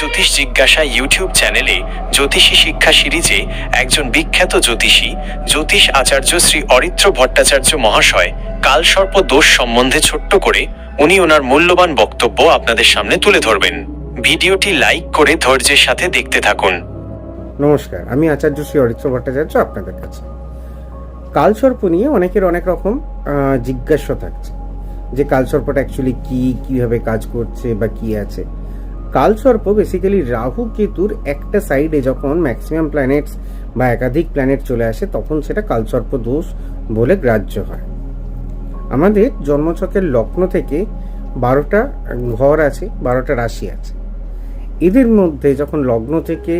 জ্যোতিষ জিজ্ঞাসা ইউটিউব চ্যানেলে জ্যোতিষী শিক্ষা সিরিজে একজন বিখ্যাত জ্যোতিষী, জ্যোতিষ আচার্য শ্রী অরিত্র ভট্টাচার্য মহাশয় কালসর্প দোষ সম্বন্ধে ছোট্ট করে উনি ওনার মূল্যবান বক্তব্য আপনাদের সামনে তুলে ধরবেন। ভিডিওটি লাইক করে ধৈর্যের সাথে দেখতে থাকুন। নমস্কার, আমি আচার্য শ্রী অরিত্র ভট্টাচার্য আপনাদের কাছে। কালসর্প নিয়ে অনেকের অনেক রকম জিজ্ঞাসা থাকছে যে কালসর্পটা অ্যাকচুয়ালি কি, কীভাবে কাজ করছে বা কি আছে। কালসর্প বেসিক্যালি রাহু কেতুর একটা সাইডে যখন ম্যাক্সিমাম প্ল্যানেটস বা একাধিক প্ল্যানেট চলে আসে, তখন সেটা কালসর্প দোষ বলে গ্রাহ্য হয়। আমাদের জন্মছকের লগ্ন থেকে বারোটা ঘর আছে, বারোটা রাশি আছে। এদের মধ্যে যখন লগ্ন থেকে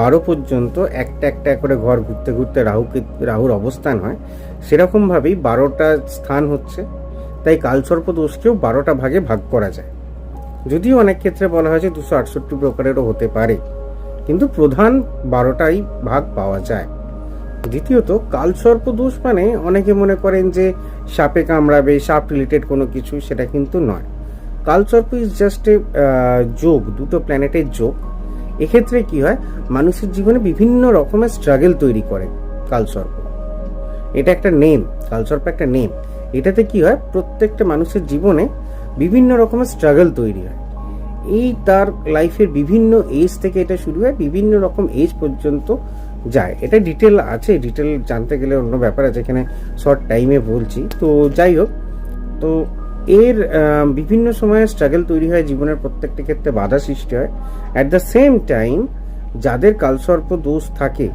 বারো পর্যন্ত একটা একটা করে ঘর ঘুরতে ঘুরতে রাহুকে রাহুর অবস্থান হয়, সেরকমভাবেই বারোটা স্থান হচ্ছে। তাই কালসর্প দোষকেও বারোটা ভাগে ভাগ করা যায়। যদিও অনেক ক্ষেত্রে বলা হয় যে দুশো আটষট্টি প্রকারেরও হতে পারে, কিন্তু প্রধান বারোটাই ভাগ পাওয়া যায়। দ্বিতীয়ত কালসর্প দোষ মানে অনেকে মনে করেন যে সাপে কামড়াবে, সাপ রিলেটেড কোনো কিছু, সেটা কিন্তু নয়। কালসর্প ইজ জাস্ট এ যোগ, দুটো প্ল্যানেটের যোগ। এক্ষেত্রে কি হয়, মানুষের জীবনে বিভিন্ন রকমের স্ট্রাগেল তৈরি করে কালসর্প এটা একটা নেম কালসর্প একটা নেম এটাতে কি হয়, প্রত্যেকটা মানুষের জীবনে বিভিন্ন রকমের স্ট্রাগল তৈরি হয়। এই তার লাইফের বিভিন্ন এজ থেকে এটা শুরু হয় বিভিন্ন রকম এজ পর্যন্ত যায়। এটা ডিটেল আছে ডিটেল জানতে গেলে অন্য ব্যাপার আছে, এখানে শর্ট টাইমে বলছি। তো যাই হোক, তো এর বিভিন্ন সময়ে স্ট্রাগল তৈরি হয়, জীবনের প্রত্যেকটা ক্ষেত্রে বাধা সৃষ্টি হয়। অ্যাট দ্য সেম টাইম যাদের কালসর্প দোষ থাকে,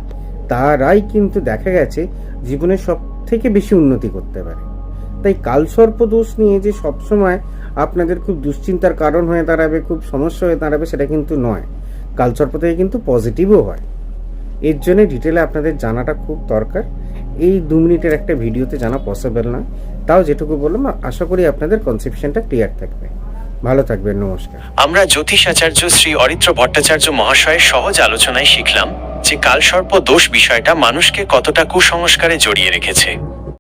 তারাই কিন্তু দেখা গেছে জীবনের সব থেকে বেশি উন্নতি করতে পারে। তাই কালসর্প দোষ নিয়ে যে সবসময় আপনাদের খুব দুশ্চিন্তার কারণ হয়ে দাঁড়াবে, খুব সমস্যা হয়ে দাঁড়াবে, সেটা কিন্তু নয়। কালসর্প থেকে কিন্তু পজিটিভও হয়। এর জন্য ডিটেলে আপনাদের জানাটা খুব দরকার। এই দু মিনিটের একটা ভিডিওতে জানা পসিবল না। তাও যেটুকু বললাম, আশা করি আপনাদের কনসেপশনটা ক্লিয়ার থাকবে। ভালো থাকবেন, নমস্কার। আমরা জ্যোতিষ আচার্য শ্রী অরিত্র ভট্টাচার্য মহাশয়ের সহজ আলোচনায় শিখলাম যে কালসর্প দোষ বিষয়টা মানুষকে কতটা কুসংস্কারে জড়িয়ে রেখেছে।